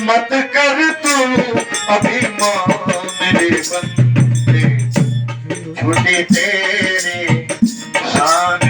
मत कर तू अभी मेरे बंदे। झूठे तेरे शान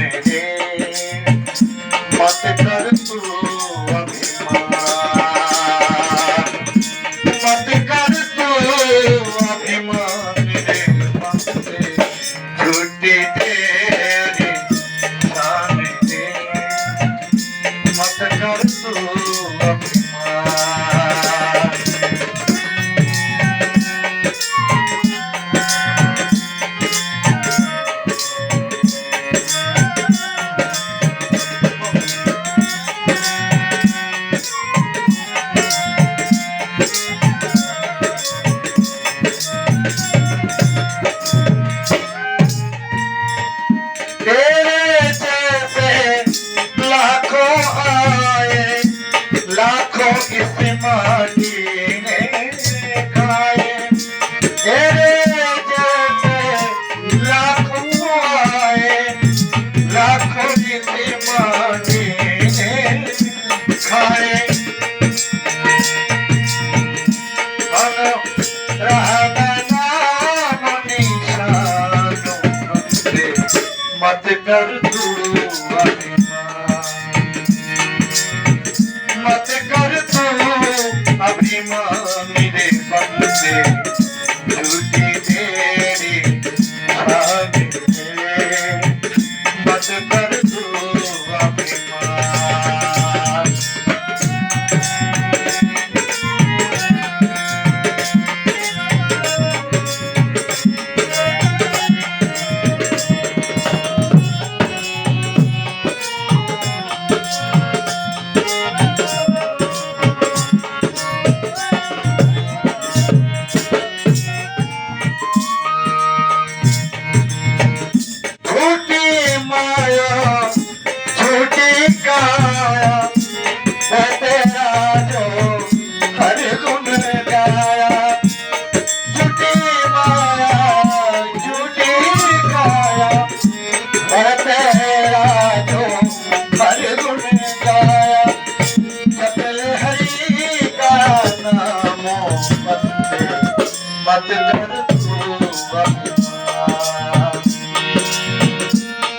ছাড়ে मत कर तू मत कर तू अभिमान मेरे बंदे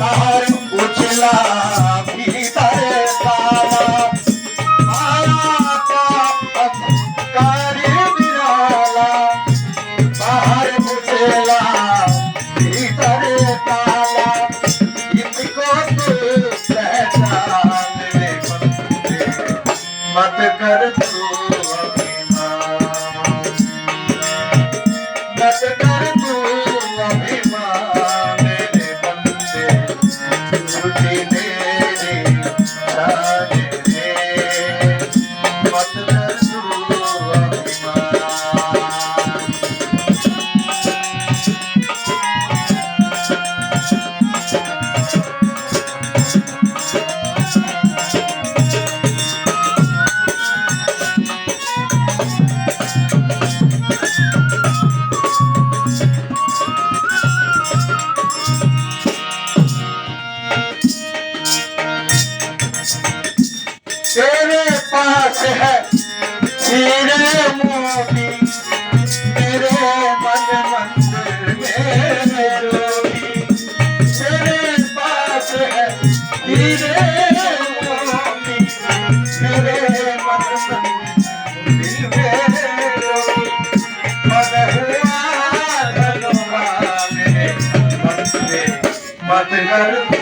পাহাড় উঠলা, ভিতরে পালা কারি বিরালা, পাহাড় উঠলা, ভিতরে পালা ইতকো মত কর তু অভিমান। মত কর तेरे पास है हीरे मोती तेरे मन मंदिर में तेरे पास है हीरे Thank you.